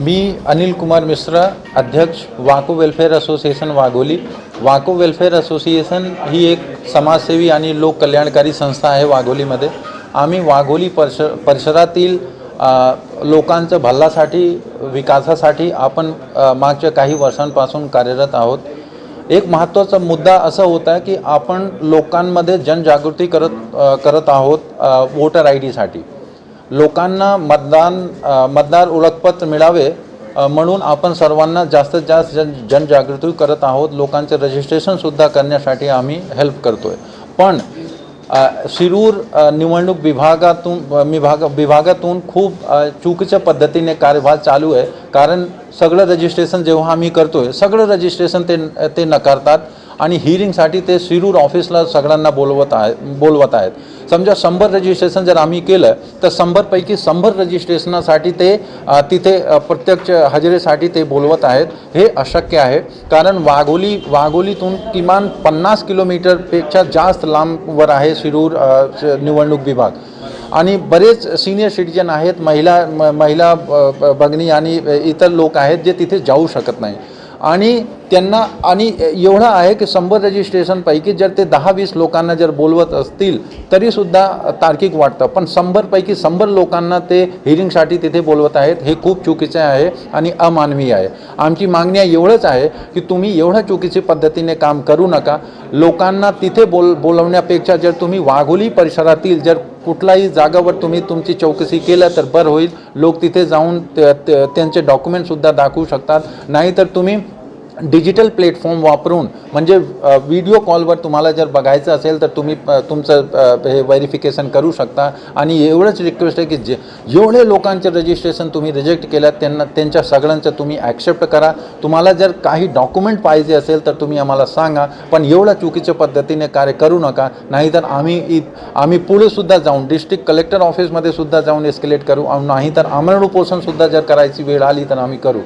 मी अनिल कुमार मिश्रा अध्यक्ष Wako welfare association Wagholi. Wako welfare association ही एक समाजसेवी आणि लोककल्याणकारी संस्था आहे वाघोलीमध्ये. आम्ही वाघोली परश परिसरातील लोकांचं भल्लासाठी विकासासाठी आपण मागच्या काही वर्षांपासून कार्यरत आहोत. एक महत्त्वाचा मुद्दा असा होता की आपण लोकांमध्ये जनजागृती करत करत आहोत वोटर आय डीसाठी लोकांना मतदान मतदार ओळखपत्र मिळावे म्हणून आपण सर्वांना जास्तीत जास्त जन जनजागृती करत आहोत. लोकांचे रजिस्ट्रेशनसुद्धा करण्यासाठी आम्ही हेल्प करतो आहे पण शिरूर निवडणूक विभागातून विभाग विभागातून खूप चुकीच्या पद्धतीने कार्यभार चालू आहे. कारण सगळं रजिस्ट्रेशन जेव्हा आम्ही करतोय सगळं रजिस्ट्रेशन ते ते नकारतात. आणि हिअरिंगसाठी ते शिरूर ऑफिसला सगळ्यांना बोलवत आहे बोलवत आहेत. समजा शंभर रजिस्ट्रेशन जर आम्ही केलं तर शंभरपैकी शंभर रजिस्ट्रेशनासाठी ते तिथे प्रत्यक्ष हजेरीसाठी ते बोलवत आहेत. हे अशक्य आहे. कारण वाघोली वाघोलीतून किमान पन्नास किलोमीटरपेक्षा जास्त लांबवर आहे शिरूर निवडणूक विभाग. आणि बरेच सिनियर सिटीजन आहेत महिला म- महिला ब- ब- भगिनी आणि इतर लोक आहेत जे तिथे जाऊ शकत नाही. आणि त्यांना आणि एवढं आहे की शंभर रजिस्ट्रेशनपैकी जर ते दहा वीस लोकांना जर बोलवत असतील तरीसुद्धा तार्किक वाटतं. पण शंभरपैकी शंभर लोकांना ते हिअरिंगसाठी तिथे बोलवत आहेत हे खूप चुकीचे आहे आणि अमानवीय आहे. आमची मागणी आहे एवढंच आहे की तुम्ही एवढ्या चुकीच्या पद्धतीने काम करू नका. लोकांना तिथे बोल बोलवण्यापेक्षा जर तुम्ही वाघोली परिसरातील जर कुठलाही जागावर तुम्ही तुमची चौकशी केलं तर बरं होईल. लोक तिथे जाऊन त्यांचे डॉक्युमेंटसुद्धा दाखवू शकतात. नाहीतर तुम्ही डिजिटल प्लॅटफॉर्म वापरून म्हणजे व्हिडिओ कॉलवर तुम्हाला जर बघायचं असेल तर तुम्ही तुमचं हे व्हेरिफिकेशन करू शकता. आणि एवढंच रिक्वेस्ट आहे की जे जेवढे लोकांचे रजिस्ट्रेशन तुम्ही रिजेक्ट केलं त्यांना त्यांच्या सगळ्यांचं तुम्ही ॲक्सेप्ट करा. तुम्हाला जर काही डॉक्युमेंट पाहिजे असेल तर तुम्ही आम्हाला सांगा पण एवढ्या चुकीच्या पद्धतीने कार्य करू नका. नाहीतर आम्ही इ- आम्ही पुढेसुद्धा जाऊन डिस्ट्रिक्ट कलेक्टर ऑफिसमध्ये सुद्धा जाऊन एस्केलेट करू. नाहीतर आमरण उपोषणसुद्धा जर करायची वेळ आली तर आम्ही करू.